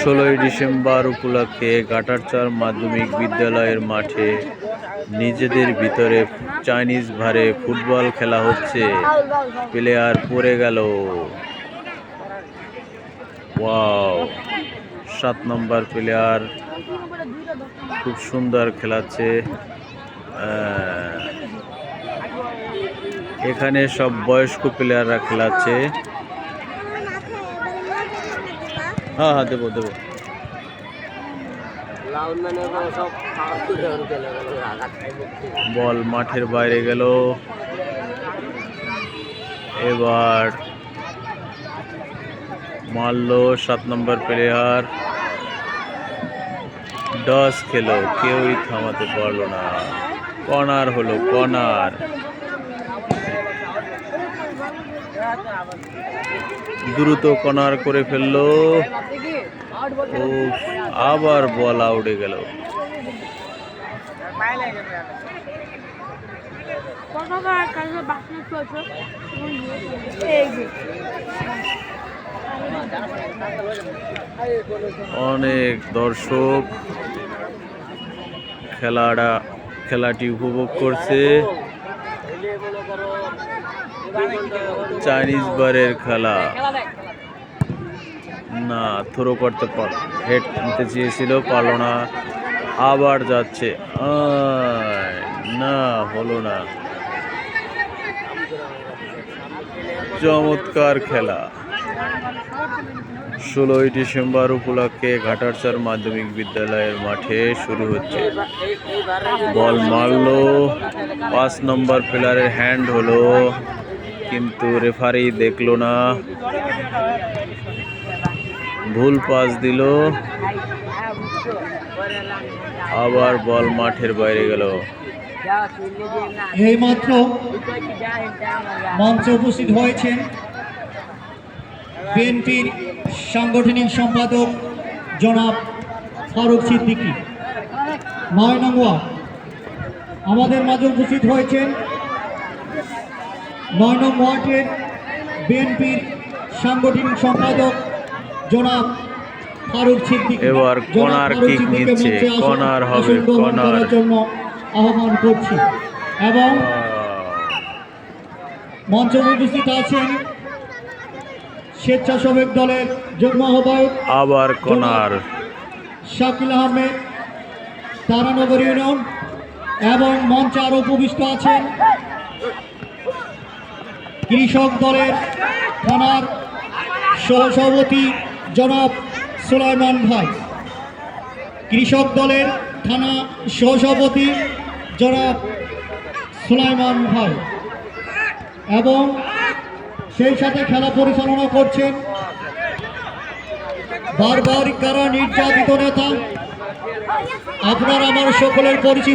ষোলোই ডিসেম্বর উপলক্ষে গাটারচর মাধ্যমিক বিদ্যালয়ের মাঠে নিজেদের ভিতরে চাইনিজ ভারে ফুটবল খেলা হচ্ছে। প্লেয়ার পড়ে গেল। ওয়াও, সাত নম্বর প্লেয়ার খুব সুন্দর খেলাচ্ছে। এখানে সব বয়স্ক প্লেয়াররা খেলাচ্ছে। হ্যাঁ হ্যাঁ দেবো দেবো। বল মাঠের বাইরে গেল। এবার মারলো সাত নম্বর প্লেয়ার ডস খেলো কেউই থামাতে পারল না। কর্নার হলো কর্নার দ্রুত কর্নার করে ফেলল। ও আবার বল আউটে গেল। অনেক দর্শক খেলাটা খেলাটি উপভোগ করছে। চাইনিজ বারের খেলা। না থ্রো করতে পার হেড নিতে চেয়েছিল পারল না। আবার যাচ্ছে। আয়, না হলো না। চমৎকার খেলা। ষোলোই ডিসেম্বর উপলক্ষে ঘাটারচর মাধ্যমিক বিদ্যালয়ের মাঠে শুরু হচ্ছে। বল মারলো। পাঁচ নম্বর প্লেয়ারের হ্যান্ড হলো। কিন্তু রেফারি দেখল না। ভুল পাস দিল। আবার বল মাঠের বাইরে গেল। এইমাত্র মঞ্চে উপস্থিত হয়েছেন বিএনপির সাংগঠনিক সম্পাদক জনাব ফারুক সিদ্দিকী। নয় নং ওয়ার্ড। আমাদের মাঝে উপস্থিত হয়েছেন নয় নং ওয়ার্ডের বিএনপির সাংগঠনিক সম্পাদক জনাব ফারুক সিদ্দিকী এবার ফারুক কিক নিচ্ছে। কর্নার হবে। করার জন্য আহ্বান করছি এবং মঞ্চে উপস্থিত আছেন স্বেচ্ছাসেবক দলের যুগ্ম আহ্বায়ক আবার কর্নার শাকিল আহমেদ তারানগর ইউনিয়ন এবং মঞ্চে আরও উপবিষ্ট আছেন কৃষক দলের থানার সহসভাপতি জনাব সুলাইমান ভাই। কৃষক দলের থানা সহসভাপতি জনাব সুলাইমান ভাই। এবং সেই সাথে খেলা পরিচালনা করছেন বারবার কারা নির্যাতিত নেতা? আপনার, আমার সকলের পরিচিত